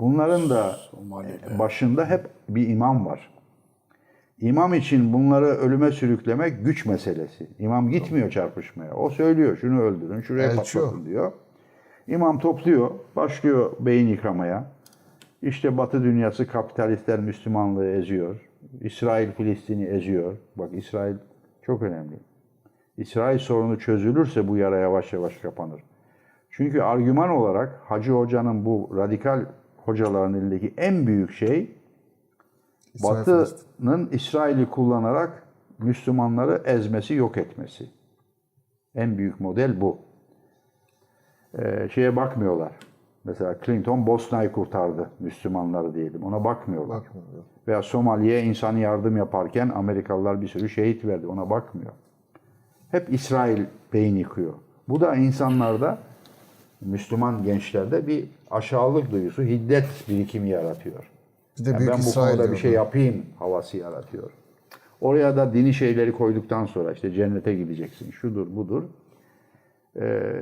Bunların da Somali'de. başında hep bir imam var. İmam için bunları ölüme sürüklemek güç meselesi. İmam gitmiyor çarpışmaya. O söylüyor şunu öldürün, şuraya Elçi o. patlatın diyor. İmam topluyor, başlıyor beyin yıkamaya. İşte Batı dünyası kapitalistler Müslümanlığı eziyor. İsrail Filistin'i eziyor. Bak İsrail çok önemli. İsrail sorunu çözülürse bu yara yavaş yavaş kapanır. Çünkü argüman olarak Hacı Hoca'nın bu radikal hocaların elindeki en büyük şey İsrail. Batı'nın İsrail'i kullanarak Müslümanları ezmesi, yok etmesi. En büyük model bu. Ee, şeye bakmıyorlar. Mesela Clinton Bosna'yı kurtardı Müslümanları diyelim. Ona bakmıyorlar. Bakmıyor. Veya Somali'ye insan yardım yaparken Amerikalılar bir sürü şehit verdi. Ona bakmıyor. Hep İsrail beyin yıkıyor. Bu da insanlarda, Müslüman gençlerde bir aşağılık duygusu, hiddet birikimi yaratıyor. Bir de Yani büyük ben bu konuda bir şey yapayım havası yaratıyor. Oraya da dini şeyleri koyduktan sonra işte cennete gideceksin, şudur budur. Ee,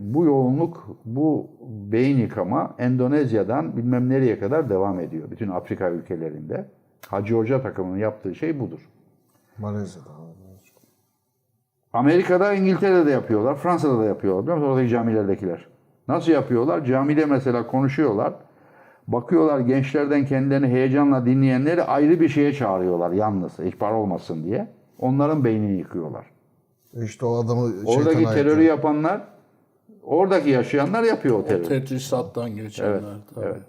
bu yoğunluk, bu beyin yıkama Endonezya'dan bilmem nereye kadar devam ediyor. Bütün Afrika ülkelerinde. Hacı Hoca takımının yaptığı şey budur. Malezya'da. Amerika'da, İngiltere'de yapıyorlar, Fransa'da da yapıyorlar. Biliyor musun? Oradaki camilerdekiler. Nasıl yapıyorlar? Camide mesela konuşuyorlar. Bakıyorlar gençlerden kendilerini heyecanla dinleyenleri ayrı bir şeye çağırıyorlar yalnız, ihbar olmasın diye. Onların beynini yıkıyorlar. İşte o adamı Oradaki terörü ayırtıyor. yapanlar, oradaki yaşayanlar yapıyor o terörü. Tetrisattan geçenler. Evet, tabii. evet.